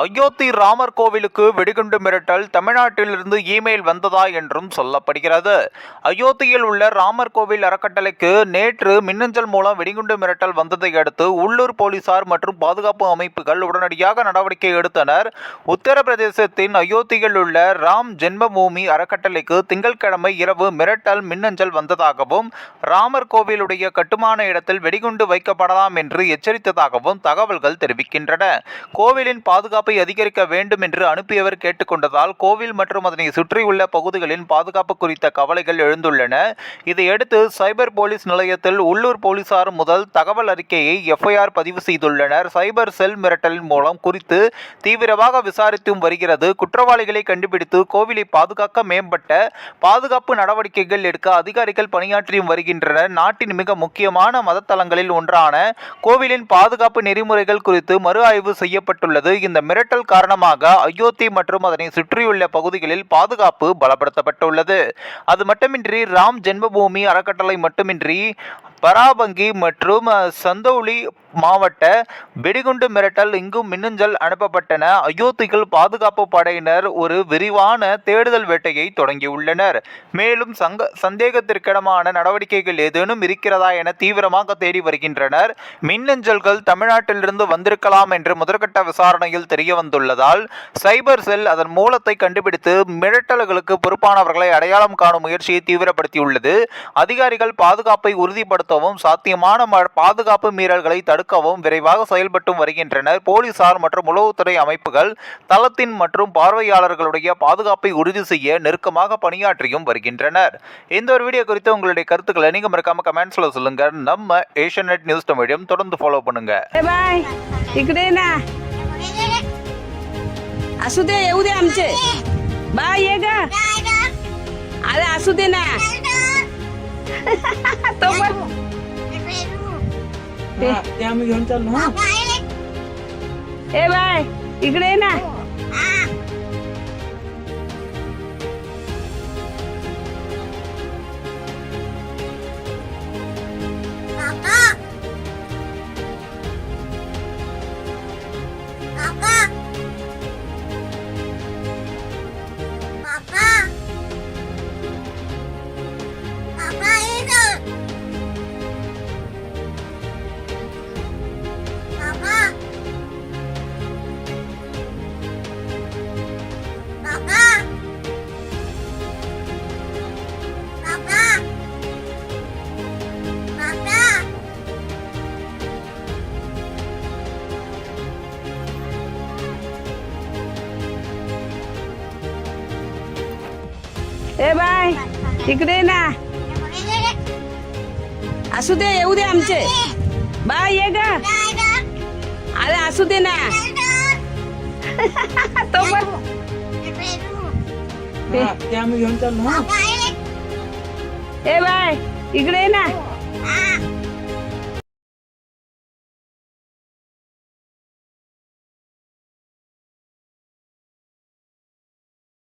அயோத்தி ராமர் கோவிலுக்கு வெடிகுண்டு மிரட்டல் தமிழ்நாட்டிலிருந்து இமெயில் வந்ததா என்றும் சொல்லப்படுகிறது. அயோத்தியில் உள்ள ராமர் கோவில் அறக்கட்டளைக்கு நேற்று மின்னஞ்சல் மூலம் வெடிகுண்டு மிரட்டல் வந்ததை அடுத்து உள்ளூர் போலீசார் மற்றும் பாதுகாப்பு அமைப்புகள் உடனடியாக நடவடிக்கை எடுத்தனர். உத்தரப்பிரதேசத்தின் அயோத்தியில் உள்ள ராம் ஜென்மபூமி அறக்கட்டளைக்கு திங்கட்கிழமை இரவு மிரட்டல் மின்னஞ்சல் வந்ததாகவும் ராமர் கோவிலுடைய கட்டுமான இடத்தில் வெடிகுண்டு வைக்கப்படலாம் என்று எச்சரித்ததாகவும் தகவல்கள் தெரிவிக்கின்றன. கோவிலின் பாதுகாப்பு அதிகரிக்க வேண்டும் என்று அனுப்பியவர் கேட்டுக்கொண்டதால் கோவில் மற்றும் அதனை சுற்றியுள்ள பகுதிகளின் பாதுகாப்பு குறித்த கவலைகள் எழுந்துள்ளன. இதையடுத்து சைபர் போலீஸ் நிலையத்தில் உள்ளூர் போலீசார் முதல் தகவல் அறிக்கையை எஃப்ஐஆர் பதிவு செய்துள்ளனர். சைபர் செல் மிரட்டலின் மூலம் குறித்து தீவிரமாக விசாரித்தும் வருகிறது. குற்றவாளிகளை கண்டுபிடித்து கோவிலை பாதுகாக்க மேம்பட்ட பாதுகாப்பு நடவடிக்கைகள் எடுக்க அதிகாரிகள் பணியாற்றியும் வருகின்றனர். நாட்டின் மிக முக்கியமான மதத்தலங்களில் ஒன்றான கோவிலின் பாதுகாப்பு நெறிமுறைகள் குறித்து மறு ஆய்வு செய்யப்பட்டுள்ளது. இந்த மிரட்டல் காரணமாக அயோத்தி மற்றும் அதனை சுற்றியுள்ள பகுதிகளில் பாதுகாப்பு பலப்படுத்தப்பட்டுள்ளது. அது மட்டுமின்றி ராம் ஜென்மபூமி அறக்கட்டளை மட்டுமின்றி பராபங்கி மற்றும் அஹ், சந்தௌலி மாவட்ட வெடிகுண்டு மிரட்டல் இங்கும் மின்னஞ்சல் அனுப்பப்பட்டன. அயோத்தியில் பாதுகாப்பு படையினர் ஒரு விரிவான தேடுதல் வேட்டையை தொடங்கியுள்ளனர். மேலும் சங்க சந்தேகத்திற்கிடமான நடவடிக்கைகள் ஏதேனும் இருக்கிறதா என தீவிரமாக தேடி வருகின்றனர். மின்னஞ்சல்கள் தமிழ்நாட்டிலிருந்து வந்திருக்கலாம் என்று முதற்கட்ட விசாரணையில் தெரிய வந்துள்ளதால் சைபர் செல் அதன் மூலத்தை கண்டுபிடித்து மிரட்டல்களுக்கு பொறுப்பானவர்களை அடையாளம் காணும் முயற்சியை தீவிரப்படுத்தியுள்ளது. அதிகாரிகள் பாதுகாப்பை உறுதிப்படுத்தவும் சாத்தியமான ம- பாதுகாப்பு மீறல்களை தடுக்கவும் விரைவாக செயல்பட்டும் வருகின்றனர் போலீசார் மற்றும் உளவுத்துறை அமைப்புகள் தளத்தின் மற்றும் பார்வையாளர்களுடைய பாதுகாப்பை உறுதி செய்ய நெருக்கமாக பணியாற்றியும் வருகின்றனர் இந்த ஒரு வீடியோ குறித்து உங்களுடைய கருத்துக்களை நீங்க மறக்காம கமெண்ட்ஸ்ல சொல்லுங்க நம்ம ஏஷியன் நெட் நியூஸ் தமிழையும் தொடர்ந்து ஃபாலோ பண்ணுங்க ए बाय इकडे ये ना असू दे येऊ दे आमचे बाय ये ग अरे असू दे ना तो पण हा, ते. आम्ही घेऊन चाललो हा. ए बाय इकडे ये ना. ए बाय इकडे ना. असू दे येऊ दे आमचे. बाय ये ग. अरे असू दे ना. तो पण ते आम्ही घेऊन चाललो ए बाय इकडे ना.